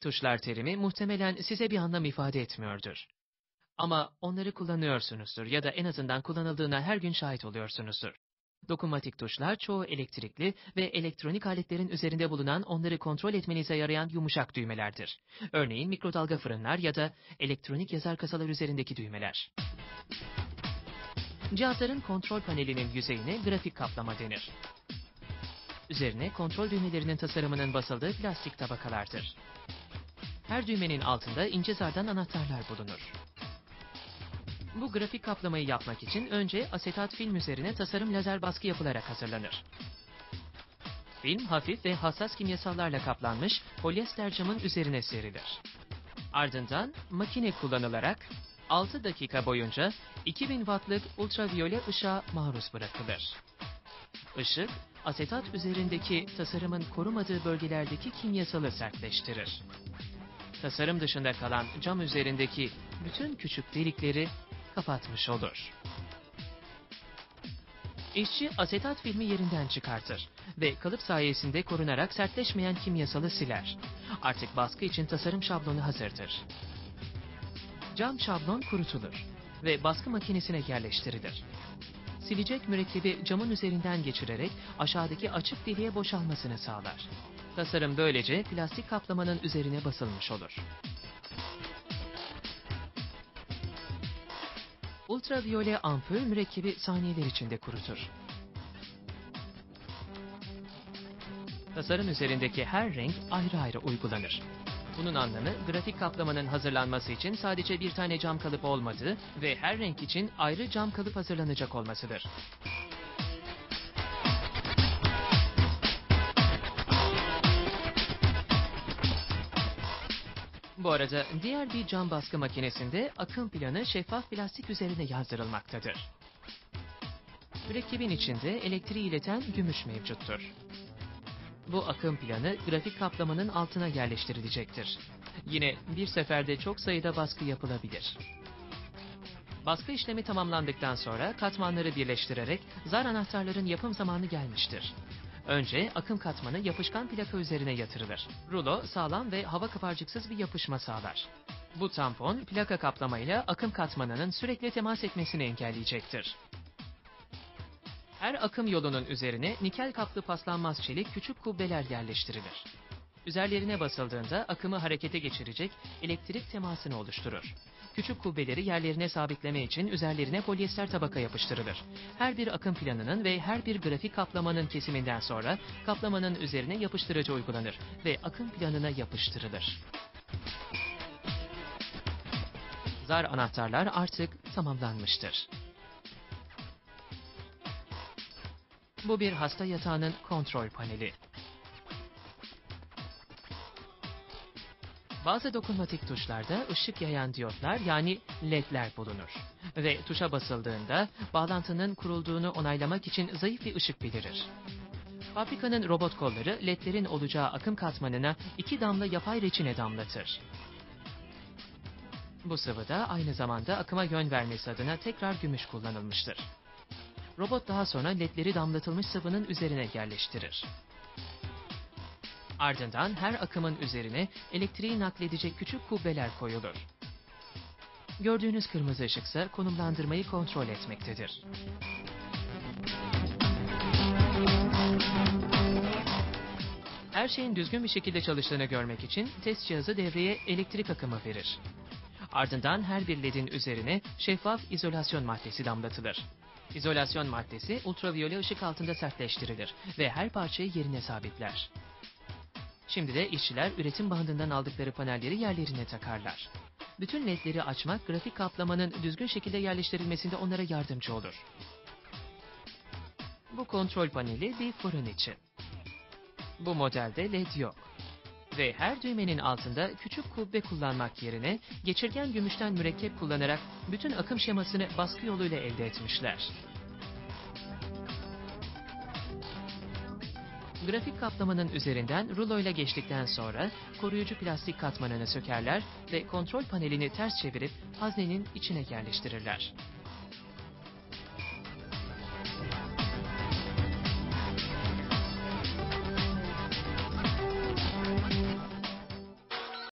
Tuşlar terimi muhtemelen size bir anlam ifade etmiyordur. Ama onları kullanıyorsunuzdur ya da en azından kullanıldığına her gün şahit oluyorsunuzdur. Dokunmatik tuşlar çoğu elektrikli ve elektronik aletlerin üzerinde bulunan onları kontrol etmenize yarayan yumuşak düğmelerdir. Örneğin mikrodalga fırınlar ya da elektronik yazar kasalar üzerindeki düğmeler. Cihazların kontrol panelinin yüzeyine grafik kaplama denir. Üzerine kontrol düğmelerinin tasarımının basıldığı plastik tabakalardır. Her düğmenin altında ince zardan anahtarlar bulunur. Bu grafik kaplamayı yapmak için önce asetat film üzerine tasarım lazer baskı yapılarak hazırlanır. Film hafif ve hassas kimyasallarla kaplanmış polyester camın üzerine serilir. Ardından makine kullanılarak 6 dakika boyunca 2000 wattlık ultraviyole ışığa maruz bırakılır. Işık, asetat üzerindeki tasarımın korumadığı bölgelerdeki kimyasalı sertleştirir. Tasarım dışında kalan cam üzerindeki bütün küçük delikleri kapatmış olur. İşçi asetat filmi yerinden çıkartır ve kalıp sayesinde korunarak sertleşmeyen kimyasalı siler. Artık baskı için tasarım şablonu hazırdır. Cam şablon kurutulur ve baskı makinesine yerleştirilir. Silecek mürekkebi camın üzerinden geçirerek aşağıdaki açık deliğe boşalmasını sağlar. Tasarım böylece plastik kaplamanın üzerine basılmış olur. Ultraviyole ampul mürekkebi saniyeler içinde kurutur. Tasarım üzerindeki her renk ayrı ayrı uygulanır. Bunun anlamı grafik kaplamanın hazırlanması için sadece bir tane cam kalıp olmadığı ve her renk için ayrı cam kalıp hazırlanacak olmasıdır. Bu arada diğer bir cam baskı makinesinde akım planı şeffaf plastik üzerine yazdırılmaktadır. Mürekkebin içinde elektriği ileten gümüş mevcuttur. Bu akım planı grafik kaplamanın altına yerleştirilecektir. Yine bir seferde çok sayıda baskı yapılabilir. Baskı işlemi tamamlandıktan sonra katmanları birleştirerek zar anahtarların yapım zamanı gelmiştir. Önce akım katmanı yapışkan plaka üzerine yatırılır. Rulo sağlam ve hava kaparcıksız bir yapışma sağlar. Bu tampon plaka kaplamayla akım katmanının sürekli temas etmesini engelleyecektir. Her akım yolunun üzerine nikel kaplı paslanmaz çelik küçük kubbeler yerleştirilir. Üzerlerine basıldığında akımı harekete geçirecek elektrik temasını oluşturur. Küçük kubbeleri yerlerine sabitleme için üzerlerine polyester tabaka yapıştırılır. Her bir akım planının ve her bir grafik kaplamanın kesiminden sonra kaplamanın üzerine yapıştırıcı uygulanır ve akım planına yapıştırılır. Zar anahtarlar artık tamamlanmıştır. Bu bir hasta yatağının kontrol paneli. Bazı dokunmatik tuşlarda ışık yayan diyotlar yani ledler bulunur. Ve tuşa basıldığında bağlantının kurulduğunu onaylamak için zayıf bir ışık belirir. Fabrikanın robot kolları ledlerin olacağı akım katmanına iki damla yapay reçine damlatır. Bu sıvı da aynı zamanda akıma yön vermesi adına tekrar gümüş kullanılmıştır. Robot daha sonra ledleri damlatılmış sıvının üzerine yerleştirir. Ardından her akımın üzerine elektriği nakledecek küçük kubbeler koyulur. Gördüğünüz kırmızı ışıksa konumlandırmayı kontrol etmektedir. Her şeyin düzgün bir şekilde çalıştığını görmek için test cihazı devreye elektrik akımı verir. Ardından her bir ledin üzerine şeffaf izolasyon maddesi damlatılır. İzolasyon maddesi ultraviyole ışık altında sertleştirilir ve her parçayı yerine sabitler. Şimdi de işçiler üretim bandından aldıkları panelleri yerlerine takarlar. Bütün ledleri açmak grafik kaplamanın düzgün şekilde yerleştirilmesinde onlara yardımcı olur. Bu kontrol paneli bir fırın için. Bu modelde led yok. Ve her düğmenin altında küçük kubbe kullanmak yerine geçirgen gümüşten mürekkep kullanarak bütün akım şemasını baskı yoluyla elde etmişler. Grafik kaplamanın üzerinden rulo ile geçtikten sonra koruyucu plastik katmanını sökerler ve kontrol panelini ters çevirip haznenin içine yerleştirirler.